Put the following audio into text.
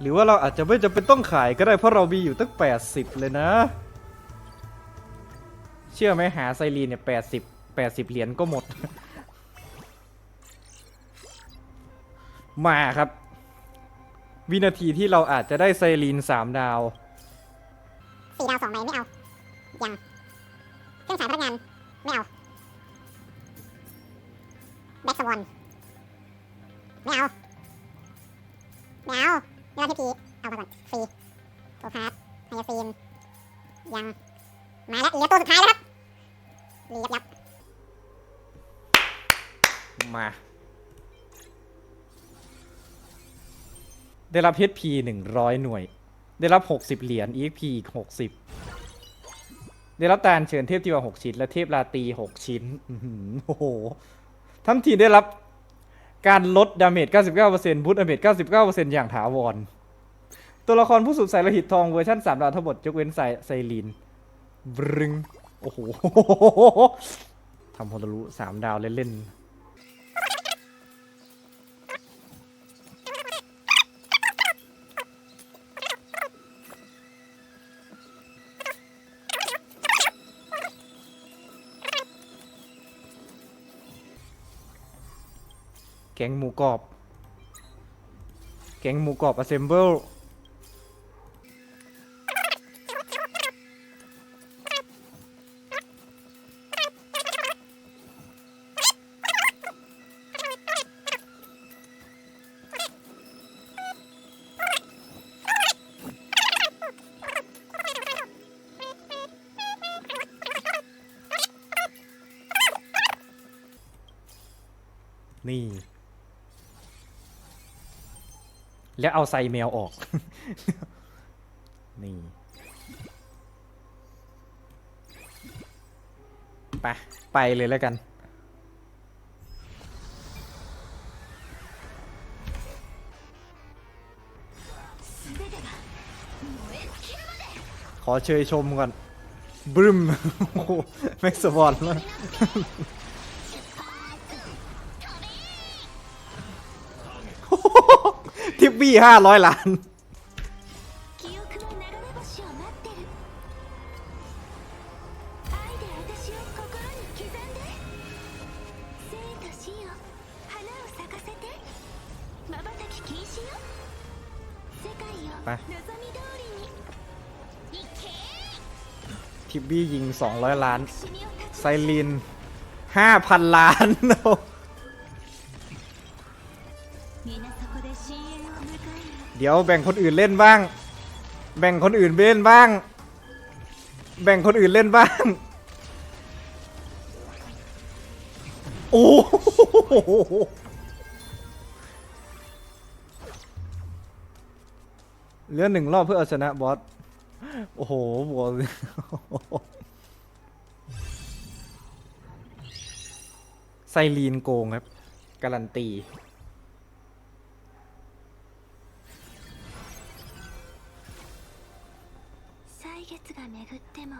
หรือว่าเราอาจจะไม่จำเป็นต้องขายก็ได้เพราะเรามีอยู่ตั้ง 80 เลยนะ เชื่อไหมหาไซรีนเนี่ย80 80เหรียญก็หมด มาครับ วินาทีที่เราอาจจะได้ไซรีน3ดาวสี่ดาวสองใบไม่เอา ยังเครื่องฉายพลังงาน ไม่เอา แบ็กสวอนไม่เอาไม่เอา เวลาทีพีเอามาก่อนฟรีโอคาร์ไฮยาซีนยัง มาแล้วเหลือตัวสุดท้ายแล้วครับรียับยับมา ได้รับ HP 100 หน่วย ได้รับ 60 เหรียญ EXP อีก 60 ได้รับตาลเชิญเทพทีวา6ชิ้น และเทพลาตรี6 ชิ้นโอ้โหทั้งทีได้รับการลดดาเมจ 99%บูทดาเมจ 99%อย่างถาวร ตัวละครผู้สูญสายโลหิตทองเวอร์ชัน3ดาวทั้งหมดยกเว้นไซไซลีนบรึงโอ้โหทำพอรู้3ดาวเล่นๆแกงหมูกรอบ แกงหมูกรอบ assemble นี่ แล้วเอาไซแมวออก นี่ไปไปเลยแล้วกัน ขอเชยชมก่อนบึ้ม โอ้โหแม็กซ์บอล บี้ห้าร้อยล้าน ไปทิบบี้ยิง 200 ล้าน ไซลิน 5,000 ล้านโเดี๋ยวแบ่งคนอื่นเล่นบ้าง แบ่งคนอื่นเล่นบ้าง แบ่งคนอื่นเล่นบ้าง โอ้โหเหลือหนึ่งรอบเพื่อเอาชนะบอส โอ้โหบอสไซรีนโกงครับ การันตี 月が巡っても